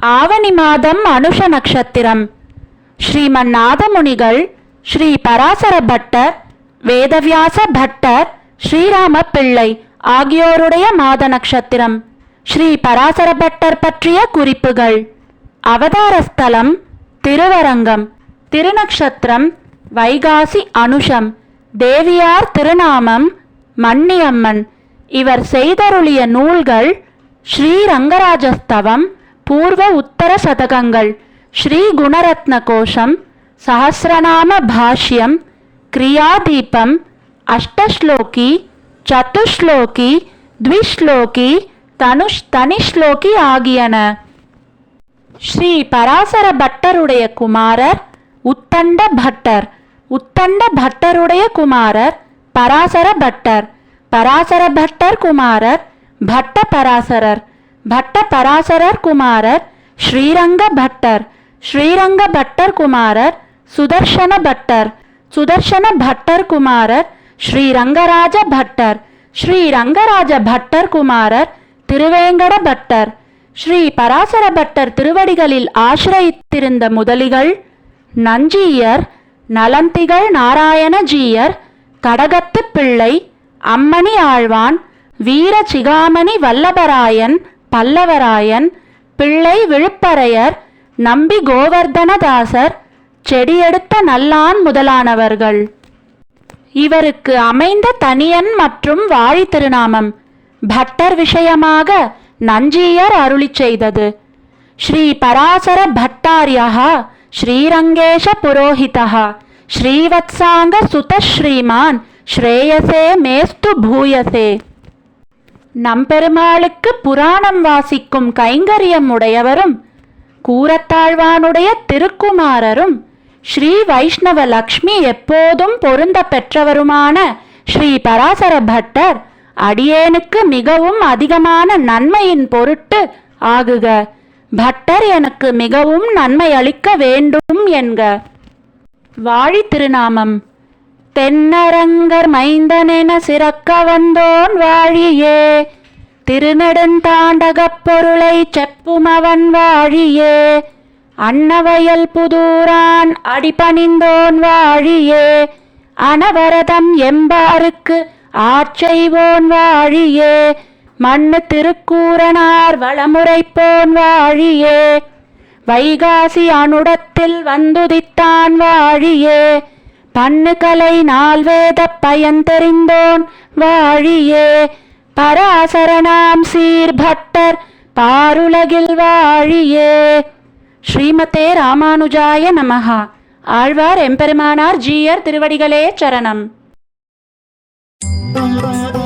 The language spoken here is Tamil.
ஆவணி மாதம் அனுஷ நட்சத்திரம் ஸ்ரீமன் நாதமுனிகள் ஸ்ரீ பராசர பட்டர் வேதவியாச பட்டர் ஸ்ரீராம பிள்ளை ஆகியோருடைய மாத நட்சத்திரம் ஸ்ரீ பராசர பட்டர் பற்றிய குறிப்புகள். அவதார ஸ்தலம் திருவரங்கம். திருநக்ஷத்திரம் வைகாசி அனுஷம். தேவியார் திருநாமம் மன்னியம்மன். இவர் செய்தருளிய நூல்கள் ஸ்ரீ ரங்கராஜஸ்தவம் பூர்வ உத்தர சதகங்கள். ஸ்ரீ குணரத்ன கோஷம் சஹசிரநாம பாஷ்யம் கிரியாதீபம் அஷ்டஸ்லோகி சதுஷ்லோகி த்விஸ்லோகி தனுஷ் தனிஷ்லோகி ஆகியன. ஸ்ரீ பராசர பட்டருடைய குமாரர் உத்தண்ட பட்டர். உத்தண்ட பட்டருடைய குமாரர் பராசர பட்டர். பராசர பட்டர் குமாரர் பட்ட பராசரர். பட்ட பராசரர் குமாரர் ஸ்ரீரங்க பட்டர் ஸ்ரீரங்க பட்டர் குமாரர் சுதர்ஷன பட்டர் சுதர்ஷன பட்டர் குமாரர் ஸ்ரீரங்கராஜ பட்டர் ஸ்ரீரங்கராஜ பட்டர் குமாரர் திருவேங்கட பட்டர் ஸ்ரீ பராசர பட்டர் திருவடிகளில் ஆசிரயித்திருந்த முதலிகள் நஞ்சியர் நலந்திகள் நாராயணஜீயர் கடகத்து பிள்ளை அம்மணி ஆழ்வான் வீர சிகாமணி வல்லபராயன் பல்லவராயன் பிள்ளை விழுப்பரையர் நம்பி கோவர்தனதாசர் செடியெடுத்த நல்லான் முதலானவர்கள். இவருக்கு அமைந்த தனியன் மற்றும் வாழி திருநாமம் பட்டர் விஷயமாக நஞ்சியர் அருளி செய்தது. ஸ்ரீ பராசர பட்டாரியா ஸ்ரீரங்கேஷ புரோஹிதா ஸ்ரீவத்சாங்க சுத ஸ்ரீமான் ஸ்ரேயசே மேஸ்து பூயசே. நம்பெருமாளுக்கு புராணம் வாசிக்கும் கைங்கரியம் உடையவரும் கூரத்தாழ்வானுடைய திருக்குமாரரும் ஸ்ரீ வைஷ்ணவ லக்ஷ்மி எப்போதும் பொருந்த பெற்றவருமான ஸ்ரீ பராசர பட்டர் அடியேனுக்கு மிகவும் அதிகமான நன்மையின் பொருட்டு ஆகுக. பட்டர் எனக்கு மிகவும் நன்மை அளிக்க வேண்டும் என்க. வாழி திருநாமம். தென்னரங்கர் மைந்தனென சிறக்க வந்தோன் வாழியே. திருநெடுந்தாண்டகப் பொருளை செப்புமவன் வாழியே. அன்னவயல் புதூரான் அடிபணிந்தோன் வாழியே. அனவரதம் எம்பாருக்கு ஆட்செய்வோன் வாழியே. மண்ணு திருக்கூரனார் வளமுறைப்போன் வாழியே. வைகாசி அனுடத்தில் வந்துதித்தான் வாழியே. பண்ணுகலை நால்வேத பயந்தறிந்தோன் வாழியே. பராசரணாம் சீர்பட்டர் பாருலகில் வாழியே. ஸ்ரீமதே ராமானுஜாய நமஹா. ஆழ்வார் எம்பெருமானார் ஜீயர் திருவடிகளே சரணம். Thank you.